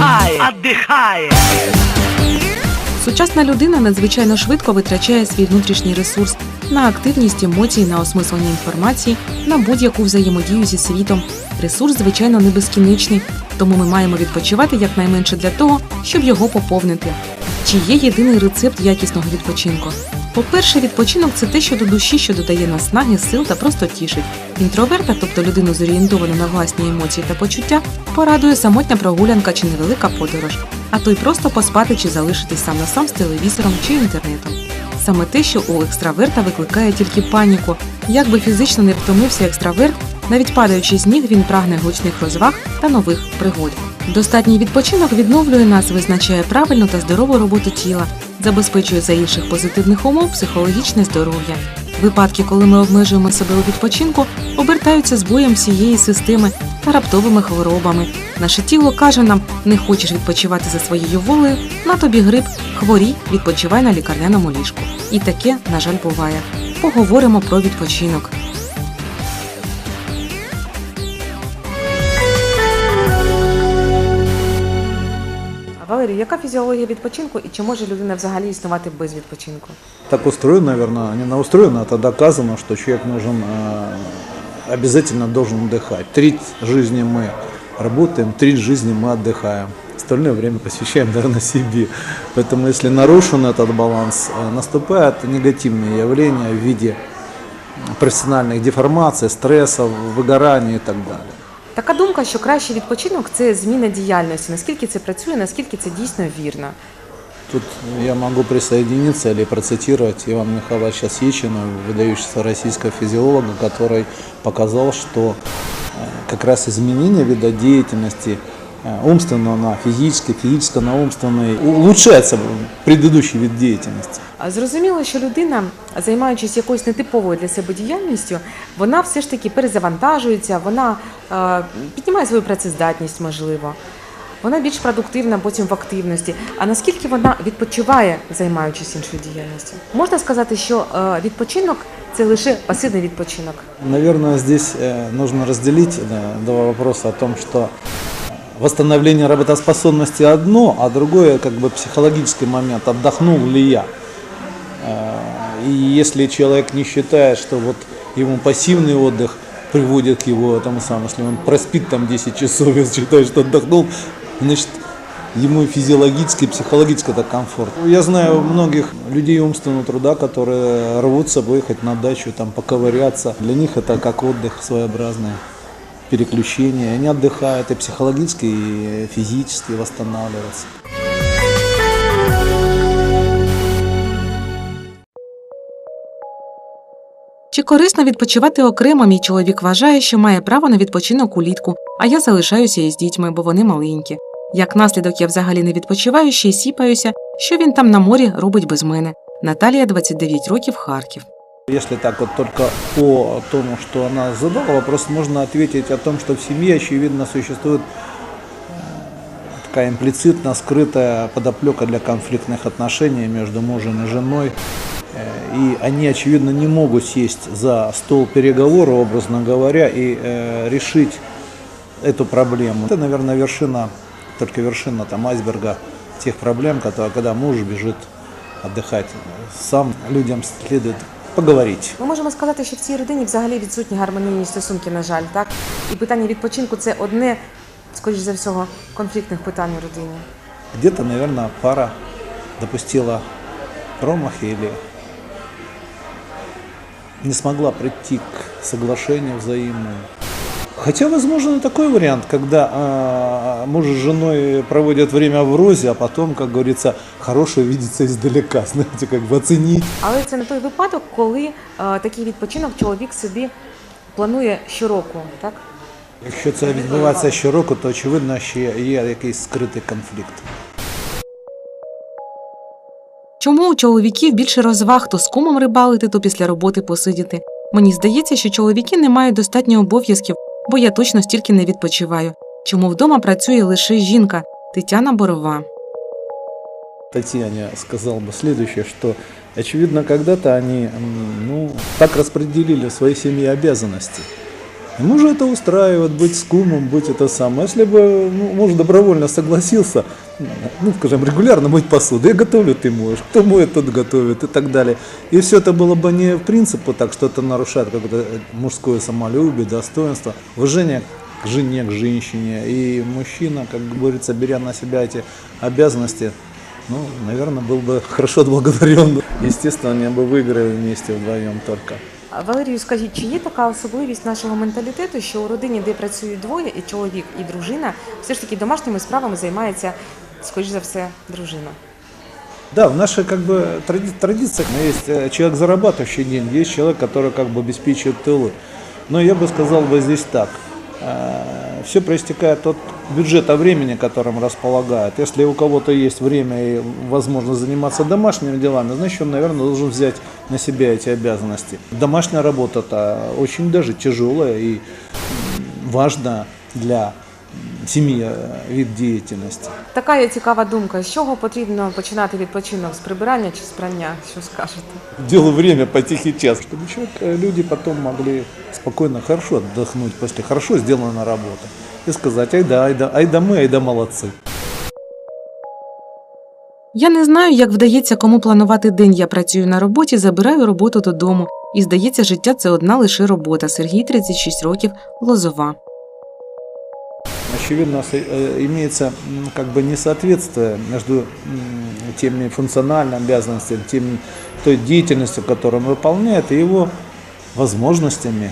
Отдыхает, отдыхает. Сучасна людина надзвичайно швидко витрачає свій внутрішній ресурс на активність емоцій, на осмислення інформації, на будь-яку взаємодію зі світом. Ресурс, звичайно, не безкінечний, тому ми маємо відпочивати якнайменше для того, щоб його поповнити. Чи є єдиний рецепт якісного відпочинку? По-перше, відпочинок це те, що до душі, що додає наснаги, сил та просто тішить. Інтроверта, тобто людину зорієнтовану на власні емоції та почуття, порадує самотня прогулянка чи невелика подорож, а то й просто поспати чи залишитись сам на сам з телевізором чи інтернетом. Саме те, що у екстраверта викликає тільки паніку. Як би фізично не втомився екстраверт, навіть падаючи з ніг, він прагне гучних розваг та нових пригод. Достатній відпочинок відновлює нас, визначає правильну та здорову роботу тіла, забезпечує за інших позитивних умов психологічне здоров'я. Випадки, коли ми обмежуємо себе у відпочинку, обертаються збоєм всієї системи та раптовими хворобами. Наше тіло каже нам: не хочеш відпочивати за своєю волею, на тобі грип, хворій, відпочивай на лікарняному ліжку. І таке, на жаль, буває. Поговоримо про відпочинок. Валерій, яка фізіологія відпочинку і чи може людина взагалі існувати без відпочинку? Так устроено, наверное, не на устроено, это доказано, что человек нужен, э, обязательно должен отдыхать. Треть жизни мы работаем, треть жизни мы отдыхаем. Остальное время посвящаем, наверное, себе. Поэтому если нарушен этот баланс, э, наступают негативные явления в виде профессиональных деформаций, стрессов, выгорания и так далее. Така думка, що кращий відпочинок це зміна діяльності. Наскільки це працює, наскільки це дійсно вірно? Тут я могу присоединиться или процитировать Ивана Михайловича Сечина, выдающегося российского физиолога, который показал, что э, как раз изменение вида деятельности э, умственного на физический, физического на умственный улучшается предыдущий вид деятельности. А Зрозуміло, що людина, займаючись якоюсь нетиповою для себе діяльністю, вона все ж таки перезавантажується, вона е, піднімає свою працездатність, можливо. Вона більш продуктивна потім в активності. А наскільки вона відпочиває, займаючись іншою діяльністю? Можна сказати, що е, відпочинок це лише пасивний відпочинок. Наверное, здесь э, нужно разделить э, два вопроса о том, что восстановление работоспособности одно, а другое как бы психологический момент, отдохнул ли я. Э, И если человек не считает, что вот ему пассивный отдых приводит к его этому самому, если он проспит там 10 часов и считает, что отдохнул, значит, ему физиологически, психологически это комфорт. Я знаю многих людей умственного труда, которые рвутся выехать на дачу, там поковыряться. Для них это как отдых своеобразный, переключение. Они отдыхают и психологически, и физически восстанавливаются. Чи корисно відпочивати окремо? Мій чоловік вважає, що має право на відпочинок улітку, а я залишаюся із дітьми, бо вони маленькі. Як наслідок, я взагалі не відпочиваю, ще й сіпаюся, що він там на морі робить без мене. Наталія, 29 років, Харків. Если так вот только по тому, что она задала вопрос, можно ответить о том, что в семье, очевидно, существует э, такая имплицитно скрытая подоплека для конфликтных отношений между мужем и женой. Э, И они, очевидно, не могут сесть за стол переговоров, образно говоря, и э, решить эту проблему. Это, наверное, вершина, только вершина там айсберга тех проблем, которые, когда муж бежит отдыхать сам, людям следует поговорить. Ми можемо сказати, що в цій родині взагалі відсутні гармонійні стосунки, на жаль, так? І питання відпочинку це одне, скоріш за всього, конфліктних питань у родині. Где-то, наверное, пара допустила промахи или не смогла прийти к соглашению взаимному. Хотя возможен и такой вариант, когда муж с женой проводят время в розе, а потом, как говорится, хорошее видится издалека, знаете, как бы оценить. Але це не той випадок, коли е, такий відпочинок чоловік собі планує щороку, так? Якщо це відбувається щороку, то очевидно, що є якийсь скритий конфлікт. Чому у чоловіків більше розваг то з кумом рибалити, то після роботи посидіти? Мені здається, що чоловіки не мають достатньо обов'язків, бо я точно стільки не відпочиваю. Чому вдома працює лише жінка Тетяна Борова. Татьяне сказал бы следующее, что очевидно когда-то они ну, так распределили в своей семье обязанности. И мужа это устраивает, быть с кумом, быть это самое. Если бы ну, муж добровольно согласился, ну, скажем, регулярно мыть посуду, я готовлю, ты моешь, кто моет, тот готовит и так далее. И все это было бы не в принципе так, что это нарушает какое-то мужское самолюбие, достоинство, уважение к жене, к женщине. И мужчина, как говорится, беря на себя эти обязанности, ну, наверное, был бы хорошо отблагодарен. Естественно, они бы выиграли вместе вдвоем только. Валерію, скажіть, чи є така особливість нашого менталітету, що у родині, де працюють двоє, і чоловік, і дружина, все ж таки домашніми справами займається, скоріш за все, дружина? Да, в нашей как бы тради- традициях есть э, человек, зарабатывающий деньги, есть человек, который как бы обеспечивает тылы. Но я бы сказал бы здесь так. Все проистекает от бюджета времени, которым располагает. Если у кого-то есть время и возможность заниматься домашними делами, значит, он, наверное, должен взять на себя эти обязанности. Домашняя работа-то очень даже тяжелая и важна для м, семьи э, вид деятельности. Така є цікава думка. З чого потрібно починати відпочинок? З прибирання чи з прання? Що скажете? делу время по тихий час, чтобы человек, э, люди потом могли спокойно, хорошо отдохнуть после хорошо сделанной работы и сказать, ай да, ай да, ай да мы, ай да молодцы. Я не знаю, як вдається кому планувати день. Я працюю на роботі, забираю роботу додому. І здається, життя це одна лише робота. Сергій 36 років, Лозова. Очевидно, э, имеется как бы несоответствие между теми функциональными обязанностями, тем, той деятельностью, которую он выполняет, и его возможностями,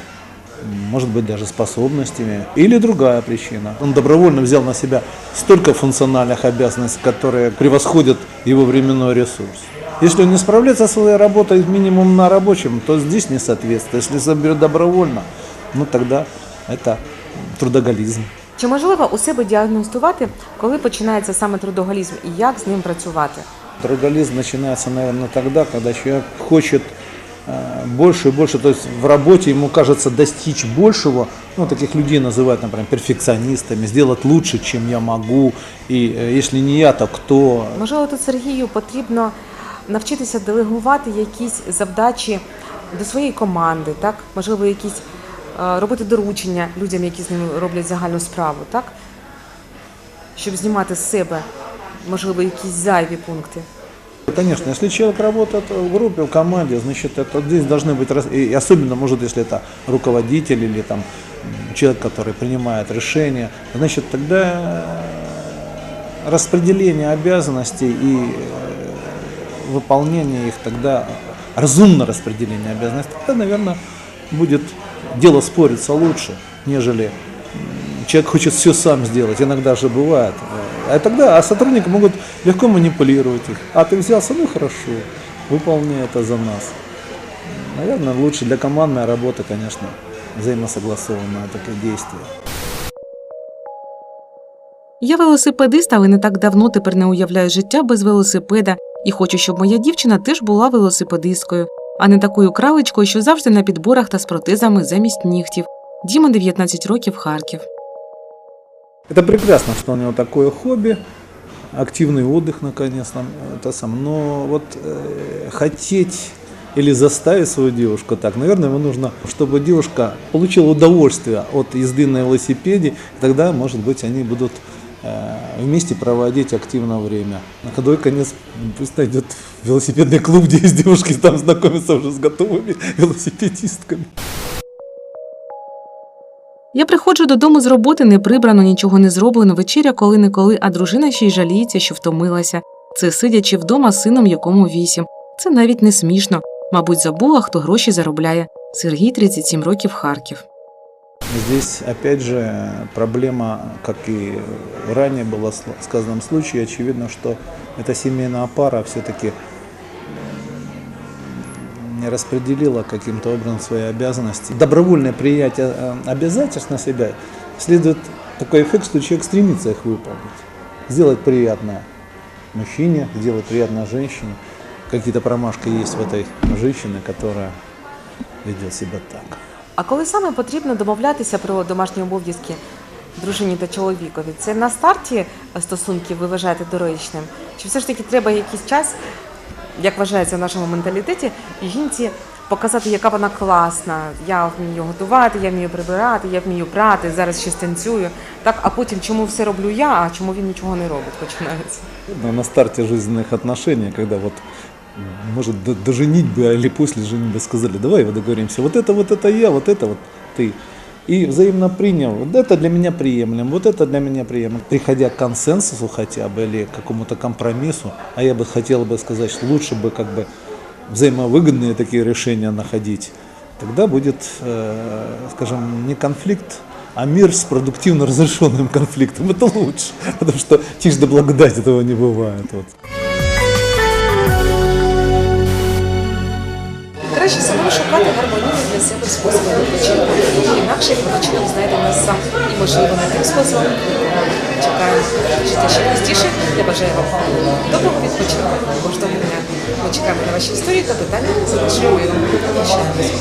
может быть, даже способностями. Или другая причина. Он добровольно взял на себя столько функциональных обязанностей, которые превосходят его временной ресурс. Если он не справляется со своей работой минимум на рабочем, то здесь несоответствие. Если заберет добровольно, ну тогда это трудоголизм. Чи можливо у себе діагностувати, коли починається саме трудоголізм і як з ним працювати? Трудоголизм начинается, наверное, тогда, когда человек хочет э, больше и больше, то есть в работе ему кажется достичь большего, ну, таких людей называют, например, перфекционистами, сделать лучше, чем я могу, и э, если не я, то кто? Можливо, тут Сергію потрібно навчитися делегувати якісь завдачі до своєї команди, так? Можливо, якісь е, робити доручення людям, які з ним роблять загальну справу, так? Щоб знімати з себе, можливо, якісь зайві пункти. Конечно, если человек работает в группе, в команде, значит, это здесь должны быть, рас- и особенно, может, если это руководитель или там м, человек, который принимает решения, значит, тогда э, распределение обязанностей и э, выполнение их тогда, разумное распределение обязанностей, тогда, наверное, будет дело спориться лучше, нежели м, человек хочет все сам сделать, иногда же бывает. Э, А тогда а сотрудники могут легко манипулировать их. А ты взялся, ну хорошо, выполни это за нас. Наверное, лучше для командной работы, конечно, взаимосогласованное такое действие. Я велосипедист, але не так давно тепер не уявляю життя без велосипеда і хочу, щоб моя дівчина теж була велосипедисткою, а не такою кралечкою, що завжди на підборах та з протезами замість нігтів. Діма 19 років, Харків. Это прекрасно, что у него такое хобби, активный отдых, наконец-то. Это сам. Но вот э, хотеть или заставить свою девушку так, наверное, ему нужно, чтобы девушка получила удовольствие от езды на велосипеде, тогда, может быть, они будут э, вместе проводить активно время. На худой конец пусть найдет велосипедный клуб, где есть девушки, там знакомиться уже с готовыми велосипедистками. Я приходжу додому з роботи, не прибрано, нічого не зроблено, вечеря коли-неколи, а дружина ще й жаліється, що втомилася. Це сидячи вдома з сином, якому вісім. Це навіть не смішно. Мабуть, забула, хто гроші заробляє. Сергій 37 років Харків. Здесь, опять же, проблема, как и ранее было в сказанном случае, очевидно, что эта семейная пара все-таки не распределила каким-то образом свои обязанности. Добровольное приятие э, обязательств на себя следует такой эффект, что человек стремится их выполнить. Сделать приятное мужчине, сделать приятное женщине. Какие-то промашки есть в этой женщине, которая ведет себя так. А коли саме потрібно домовлятися про домашні обов'язки дружині та чоловікові? Це на старті стосунків ви вважаєте доречним? Чи все ж таки треба якийсь час, як вважається в нашому менталітеті, жінці показати, яка вона класна? Я вмію готувати, я вмію прибирати, я вмію прати, зараз ще станцюю. Так, а потім чому все роблю я, а чому він нічого не робить? Починається. Но на жизненных отношений, когда вот м, может до, до женитьбы или после женитьбы сказали, давай вот договоримся, вот это, вот это я, вот это вот ты. И взаимно принял, вот это для меня приемлем, вот это для меня приемлем. Приходя к консенсусу хотя бы или к какому-то компромиссу, а я бы хотел бы сказать, что лучше бы как бы взаимовыгодные такие решения находить, тогда будет, э, скажем, не конфликт, а мир с продуктивно разрешенным конфликтом. Это лучше, потому что тишь да благодать этого не бывает. Вот. Краще самому шукати гармонійні для себе способи відпочинку. Інакше відпочинок знайде нас сам. І можливо не тим способом, який чекаємо. Життя ще простіше. Я бажаю вам доброго відпочинку кожного дня. Ми чекаємо на ваші історії та питання. Прощаємось.